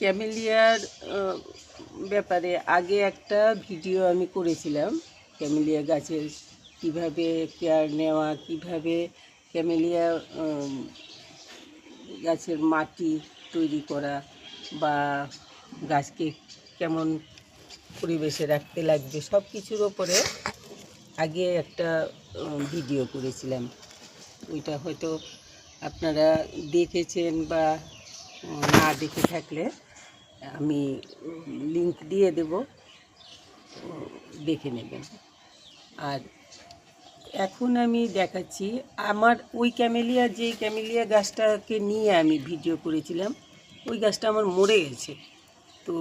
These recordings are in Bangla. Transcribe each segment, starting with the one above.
ক্যামেলিয়ার ব্যাপারে আগে একটা ভিডিও আমি করেছিলাম, ক্যামেলিয়া গাছের কীভাবে কেয়ার নেওয়া, কীভাবে ক্যামেলিয়া গাছের মাটি তৈরি করা বা গাছকে কেমন পরিবেশে রাখতে লাগবে সব কিছুর ওপরে আগে একটা ভিডিও করেছিলাম। ওইটা হয়তো আপনারা দেখেছেন বা না দেখে থাকলে আমি লিংক দিয়ে দেব। দেখে নেবেন। আর এখন আমি দেখাচ্ছি, আমার ওই ক্যামেলিয়া যে ক্যামেলিয়া গাছটাকে নিয়ে আমি ভিডিও করেছিলাম, ওই গাছটা আমার মরে গেছে। তো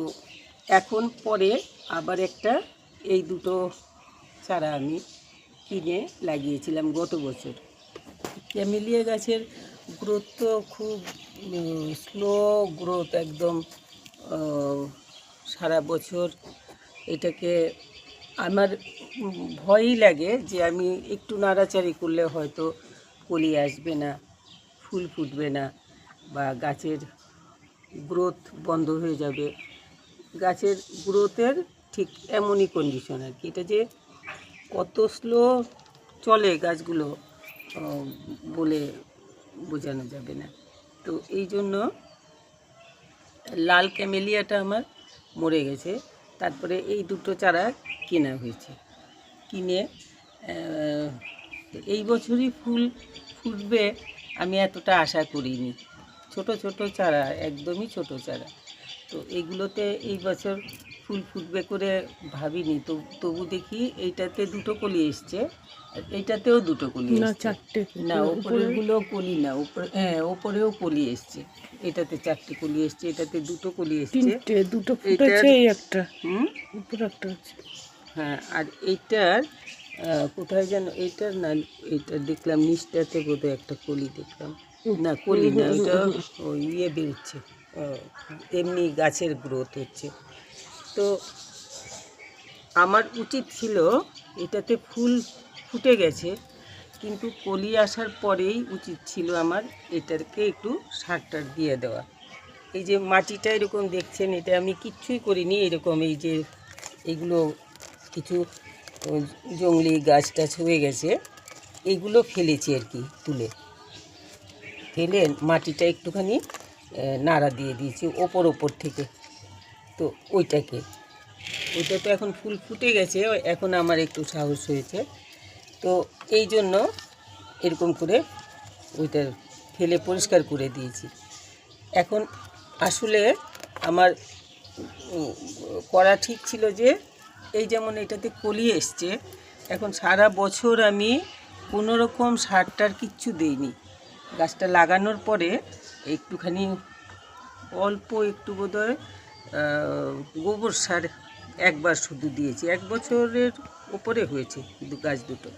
এখন পরে আবার একটা, এই দুটো চারা আমি কিনে লাগিয়েছিলাম গত বছর। ক্যামেলিয়া গাছের গ্রোথ তো খুব স্লো গ্রোথ একদম সারা বছর এটাকে আমার ভয়ই লাগে যে আমি একটু নাড়াচাড়ি করলে হয়তো কলি আসবে না, ফুল ফুটবে না বা গাছের গ্রোথ বন্ধ হয়ে যাবে। গাছের গ্রোথের ঠিক এমনই কন্ডিশন আর কি। এটা যে কত স্লো চলে গাছগুলো বলে বোঝানো যাবে না। তো এই জন্য লাল ক্যামেলিয়াটা আমার মরে গেছে। তারপরে এই দুটো চারা কেনা হয়েছে। কিনে এই বছরই ফুল ফুটবে আমি এতটা আশা করিনি। ছোট ছোট চারা, একদমই ছোট চারা। তো এইগুলোতে এই বছর ফুল ফুটবে করে ভাবিনি তো তবু দেখি এইটাতে দুটো কলি এসছে এইটাতেও দুটো কলি না চারটে না ওপরেরগুলো কলি না উপরে হ্যাঁ ওপরেও কলি এসছে এটাতে চারটে কলি এসছে এটাতে দুটো কলি এসছে তিনটে দুটো ফুটেছে এই একটা হুম উপরে একটা আছে হ্যাঁ আর এইটার কোথায় যেন এইটার না এইটা দেখলাম নিচটাতে বোধহয় একটা কলি দেখলাম না কলি না ওইটা ওই ইয়ে বেরোচ্ছে এমনি গাছের গ্রোথ হচ্ছে। তো আমার উচিত ছিল এটাতে ফুল ফুটে গেছে, কিন্তু কলি আসার পরেই উচিত ছিল আমার এটাকে একটু সার টার দিয়ে দেওয়া। এই যে মাটিটা এরকম দেখছেন, এটা আমি কিচ্ছুই করিনি, এরকম এই যে এগুলো কিছু জংলি গাছ টাছ হয়ে গেছে এইগুলো ফেলেছি আর কি তুলে। ফেলে মাটিটা একটুখানি নাড়া দিয়ে দিয়েছি ওপর ওপর থেকে। তো ওইটাকে। ওইটা তো এখন ফুল ফুটে গেছে, এখন আমার একটু সাহস হয়েছে। তো এই জন্য এরকম করে ওইটা ফেলে পরিষ্কার করে দিয়েছি। এখন আসলে আমার করা ঠিক ছিল যে, এই যেমন এটাতে কলি এসছে, এখন সারা বছর আমি কোনো রকম সারটার কিচ্ছু দেইনি। গাছটা লাগানোর পরে একটুখানি অল্প একটু বোধহয় গোবর সার একবার শুধু দিয়েছি। এক বছরের ওপরে হয়েছে কিন্তু গাছ দুটো।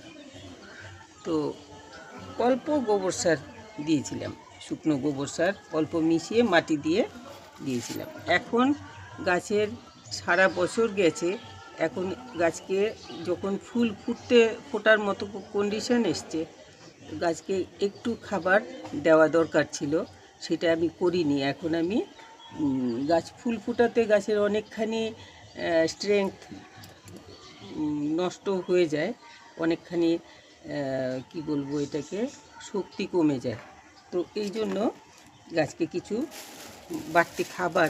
তো অল্প গোবর সার দিয়েছিলাম, শুকনো গোবর সার অল্প মিশিয়ে মাটি দিয়ে দিয়েছিলাম। এখন গাছের সারা বছর গেছে, এখন গাছকে যখন ফুল ফুটতে, ফোটার মতো কন্ডিশন এসছে, গাছকে একটু খাবার দেওয়া দরকার ছিল। সেটা আমি করিনি। এখন আমি গাছ ফুল ফুটাতে গাছের অনেকখানি স্ট্রেংথ নষ্ট হয়ে যায়। অনেকখানি কি বলব এটাকে, শক্তি কমে যায়। তো এই জন্য গাছকে কিছু বাড়তি খাবার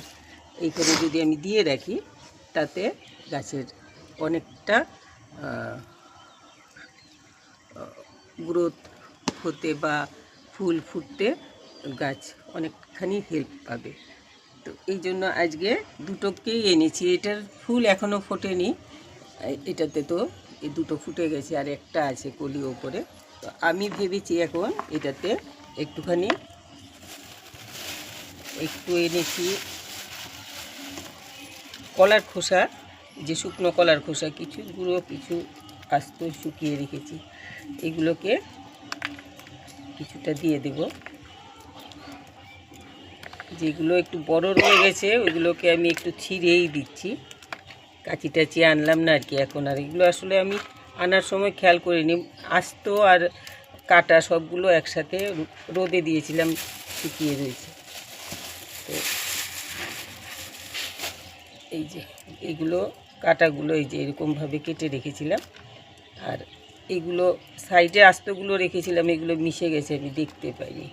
এইখানে যদি আমি দিয়ে রাখি, তাতে গাছের অনেকটা গ্রোথ হতে বা ফুল ফুটতে গাছ অনেকখানি হেল্প পাবে। তো এই জন্য আজকে দুটোকেই এনেছি। এটার ফুল এখনও ফোটেনি। এটাতে তো এই দুটো ফুটে গেছে আর একটা আছে কলি ওপরে। তো আমি ভেবেছি এখন এটাতে একটুখানি একটু এনেছি কলার খোসা, যে শুকনো কলার খোসা, কিছু গুঁড়ো, কিছু আস্ত শুকিয়ে রেখেছি। এগুলোকে কিছুটা দিয়ে দেব। যেগুলো একটু বড় রয়ে গেছে, ওইগুলোকে আমি একটু ছিঁড়েই দিচ্ছি। কাঁচি টাচি আনলাম না আর কি এখন, আর এগুলো আসলে আমি আনার সময় খেয়াল করিনি। আস্ত আর কাটা সবগুলো একসাথে রোদে দিয়েছিলাম, শুকিয়ে রয়েছে। তো এই যে, এগুলো, কাটাগুলো এই যে এরকমভাবে কেটে রেখেছিলাম। আর এগুলো সাইডে আস্তগুলো রেখেছিলাম, এগুলো মিশে গেছে, আমি দেখতে পাইনি।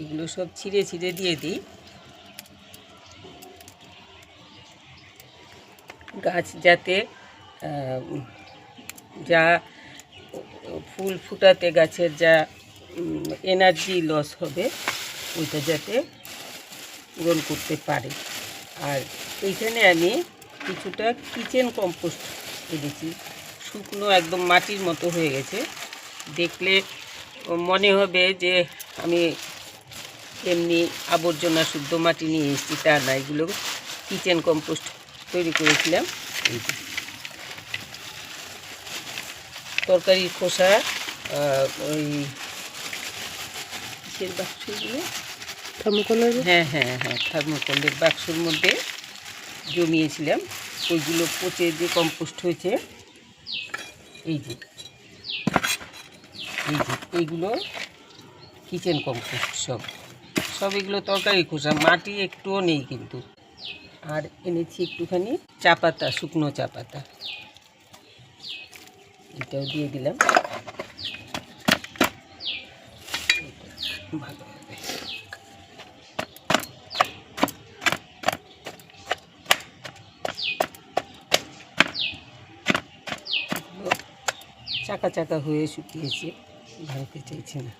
এগুলো সব ছিঁড়ে ছিঁড়ে দিয়ে দিই। গাছ যাতে যা ফুল ফুটাতে গাছের যা এনার্জি লস হবে, ওইটা যাতে পূরণ করতে পারে। আর এইখানে আমি কিছুটা কিচেন কম্পোস্ট এনেছি। শুকনো একদম মাটির মতো হয়ে গেছে। দেখলে মনে হবে যে আমি এমনি আবর্জনা শুদ্ধ মাটি নিয়ে এসেছি তা না এগুলো কিচেন কম্পোস্ট তৈরি করেছিলাম। এই যে। তরকারির খোসা ওই কিসের বাক্সগুলো থার্মোকলের? হ্যাঁ হ্যাঁ হ্যাঁ থার্মোকলের বাক্সর মধ্যে জমিয়েছিলাম। ওইগুলো পচে যে কম্পোস্ট হয়েছে এই যে এই যে এইগুলো কিচেন কম্পোস্ট সব। সব এগুলো তরকারি খোসা, মাটি একটুও নেই কিন্তু। আর এনেছি একটুখানি চা পাতা, শুকনো চা পাতা। এটাও দিয়ে দিলাম। চাকা চাকা হয়ে শুকিয়েছে ভাঙতে চাইছে না।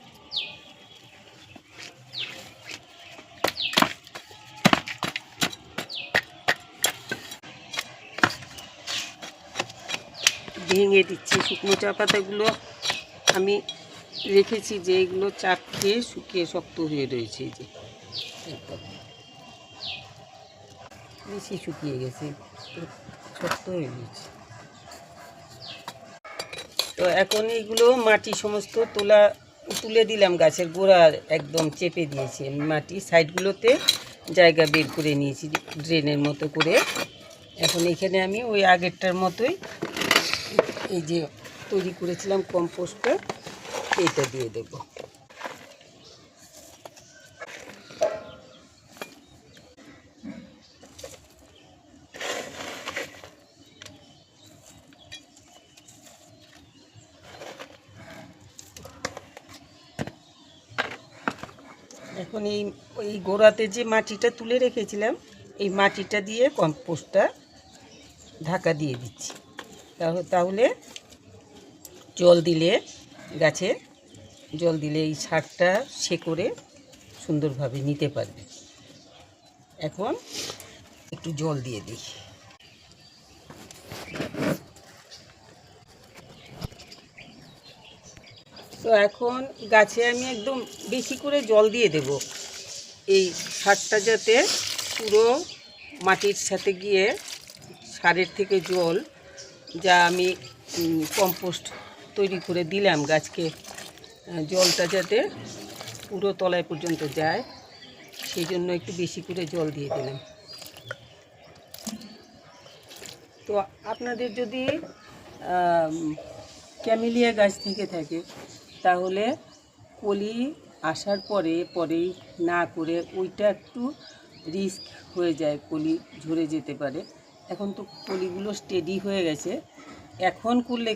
ভেঙে দিচ্ছি। শুকনো চা পাতাগুলো আমি রেখেছি যে এগুলো চাপ খেয়ে শুকিয়ে শক্ত হয়ে রয়েছে যে। বেশি শুকিয়ে গেছে শক্ত হয়ে গেছে। তো এখন এইগুলো মাটি সমস্ত তোলা, তুলে দিলাম গাছের গোড়া একদম চেপে দিয়েছি। মাটি সাইডগুলোতে জায়গা বের করে নিয়েছি, ড্রেনের মতো করে। এখন এখানে আমি ওই আগেরটার মতোই এই যে তৈরি করেছিলাম কম্পোস্টটা, এইটা দিয়ে দেব। এখন এই ওই গোড়াতে যে মাটিটা তুলে রেখেছিলাম, এই মাটিটা দিয়ে কম্পোস্টটা ঢাকা দিয়ে দিচ্ছি। তাহলে জল দিলে, গাছে জল দিলে এই সারটা সে করে সুন্দরভাবে নিতে পারবে। এখন একটু জল দিয়ে দিই। তো এখন গাছে আমি একদম বেশি করে জল দিয়ে দেব। এই সারটা যাতে পুরো মাটির সাথে গিয়ে সারের থেকে জল যা আমি কম্পোস্ট তৈরি করে দিলাম গাছকে। জলটা যাতে পুরো তলায় পর্যন্ত যায় সেই জন্য একটু বেশি করে জল দিয়ে দিলাম। তো আপনাদের যদি ক্যামেলিয়া গাছ থেকে থাকে, তাহলে কলি আসার পরে, পরেই না করে ওইটা একটু রিস্ক হয়ে যায় কলি ঝরে যেতে পারে। এখন তো কলিগুলো স্টেডি হয়ে গেছে। এখন করলে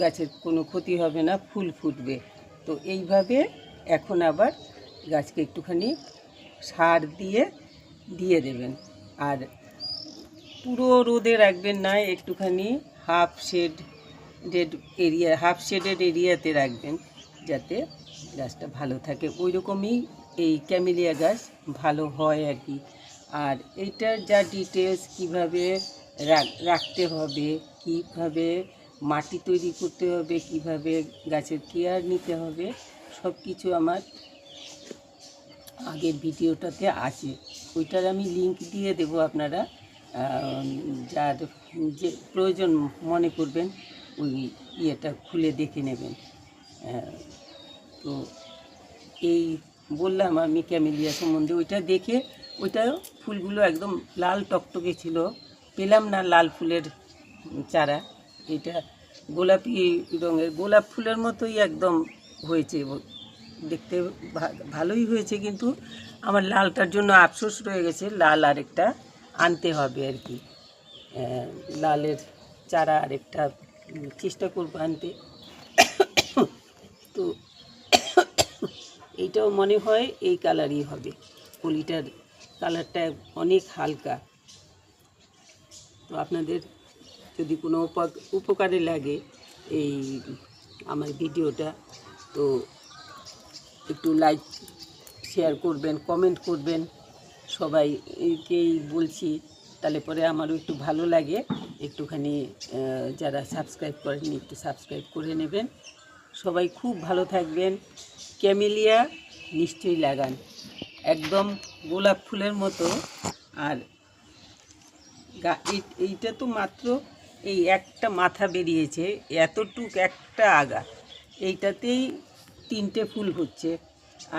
গাছের কোনো ক্ষতি হবে না, ফুল ফুটবে। তো এইভাবে এখন আবার গাছকে একটুখানি সার দিয়ে দিয়ে দেবেন। আর পুরো রোদে রাখবেন না, একটুখানি half shaded area half shaded এরিয়াতে রাখবেন, যাতে গাছটা ভালো থাকে। ওই রকমই এই ক্যামেলিয়া গাছ ভালো হয় আর কি। আর এইটার যা ডিটেলস কীভাবে রাখ- রাখতে হবে কীভাবে মাটি তৈরি করতে হবে কীভাবে গাছের কেয়ার নিতে হবে সব কিছু আমার আগের ভিডিওটাতে আছে। ওইটার আমি লিংক দিয়ে দেব আপনারা যার যে প্রয়োজন মনে করবেন ওই ইয়েটা খুলে দেখে নেবেন। আহ, তো এই বললাম আমি ক্যামেলিয়া সম্বন্ধে ওইটা দেখে ওইটা ফুলগুলো একদম লাল টকটকে ছিল। পেলাম না লাল ফুলের চারা। এটা গোলাপি রঙের। গোলাপ ফুলের মতোই একদম হয়েছে। দেখতে ভালোই হয়েছে কিন্তু আমার লালটার জন্য আফসোস রয়ে গেছে। লাল আরেকটা আনতে হবে আর কি। আহ, লালের চারা আরেকটা চেষ্টা করব আনতে। তো এইটাও মনে হয় এই কালারই হবে। কলিটার কালারটা অনেক হালকা। তো আপনাদের যদি কোনো উপ- উপকারে লাগে এই আমার ভিডিওটা, তো একটু লাইক, শেয়ার করবেন, কমেন্ট করবেন। সবাইকেই বলছি, তাহলে পরে আমারও একটু ভালো লাগে। একটুখানি যারা সাবস্ক্রাইব করেননি, একটু সাবস্ক্রাইব করে নেবেন। সবাই খুব ভালো থাকবেন। ক্যামেলিয়া নিশ্চয়ই লাগান। একদম গোলাপ ফুলের মতো। আর এইটা তো মাত্র এই একটা মাথা বেরিয়েছে, এতটুক একটা আগা। এইটাতেই তিনটে ফুল হচ্ছে।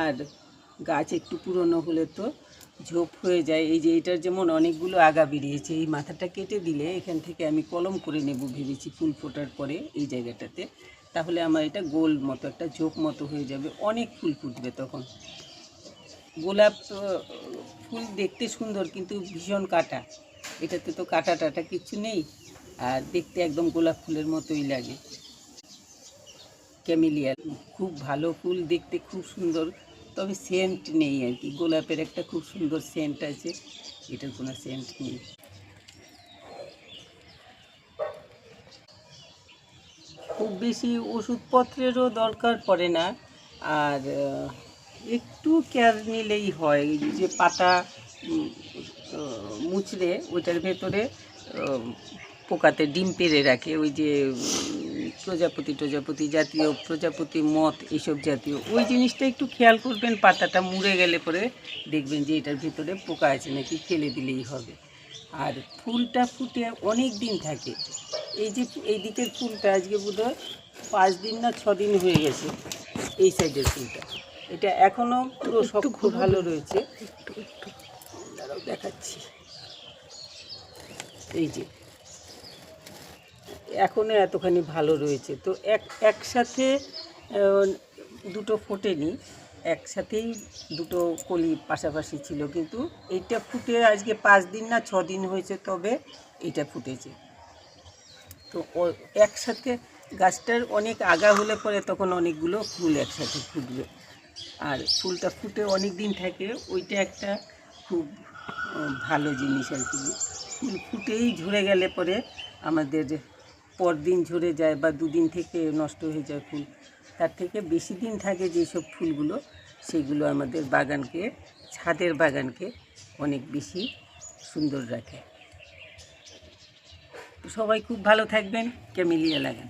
আর গাছ একটু পুরনো হলে তো ঝোপ হয়ে যায়। এই যে এটার যেমন অনেকগুলো আগা বেরিয়েছে, এই মাথাটা কেটে দিলে এখান থেকে আমি কলম করে নেব ভেবেছি ফুল ফোটার পরে এই জায়গাটাতে। তাহলে আমার এটা গোল মতো, একটা ঝোপ মতো হয়ে যাবে। অনেক ফুল ফুটবে তখন। গোলাপ ফুল দেখতে সুন্দর, কিন্তু ভীষণ কাটা। এটাতে তো কাটা টাটা কিছু নেই, আর দেখতে একদম গোলাপ ফুলের মতোই লাগে। ক্যামিলিয়া খুব ভালো ফুল দেখতে খুব সুন্দর, তবে সেন্ট নেই আর কি। গোলাপের একটা খুব সুন্দর সেন্ট আছে, এটার কোনো সেন্ট নেই। খুব বেশি ওষুধপত্রেরও দরকার পড়ে না, আর একটু কেয়ার নিলেই হয় যে পাতা মুচড়ে ওইটার ভেতরে পোকাতে ডিম পেড়ে রাখে, ওই যে প্রজাপতি প্রজাপতি জাতীয়, প্রজাপতি মত এইসব জাতীয়। ওই জিনিসটা একটু খেয়াল করবেন, পাতাটা মুড়ে গেলে পরে দেখবেন যে এটার ভিতরে পোকা আছে নাকি, ফেলে দিলেই হবে। আর ফুলটা ফুটে অনেক দিন থাকে। এই যে এই দিকের ফুলটা আজকে বোধ হয় পাঁচ দিন না ছ দিন হয়ে গেছে, এই সাইডের ফুলটা। এটা এখনও পুরো শক্ত ভালো রয়েছে। দেখাচ্ছি। এই যে এখনও এতখানি ভালো রয়েছে। তো এক একসাথে দুটো ফোটেনি একসাথেই দুটো কলি পাশাপাশি ছিল। কিন্তু এইটা ফুটে আজকে পাঁচ দিন না ছ দিন হয়েছে তবে এটা ফুটেছে। তো একসাথে গাছটার অনেক আগা হলে পরে তখন অনেকগুলো ফুল একসাথে ফুটবে। আর ফুলটা ফুটে অনেক দিন থাকে, ওইটা একটা খুব ভালো জিনিস আর কি। ফুল ফুটেই ঝরে গেলে পরে আমাদের পরদিন ঝরে যায় বা দুদিন থেকে নষ্ট হয়ে যায় ফুল। তার থেকে বেশি দিন থাকে যেসব ফুলগুলো, সেগুলো আমাদের বাগানকে, ছাদের বাগানকে অনেক বেশি সুন্দর রাখে। সবাই খুব ভালো থাকবেন, ক্যামেলিয়া লাগান।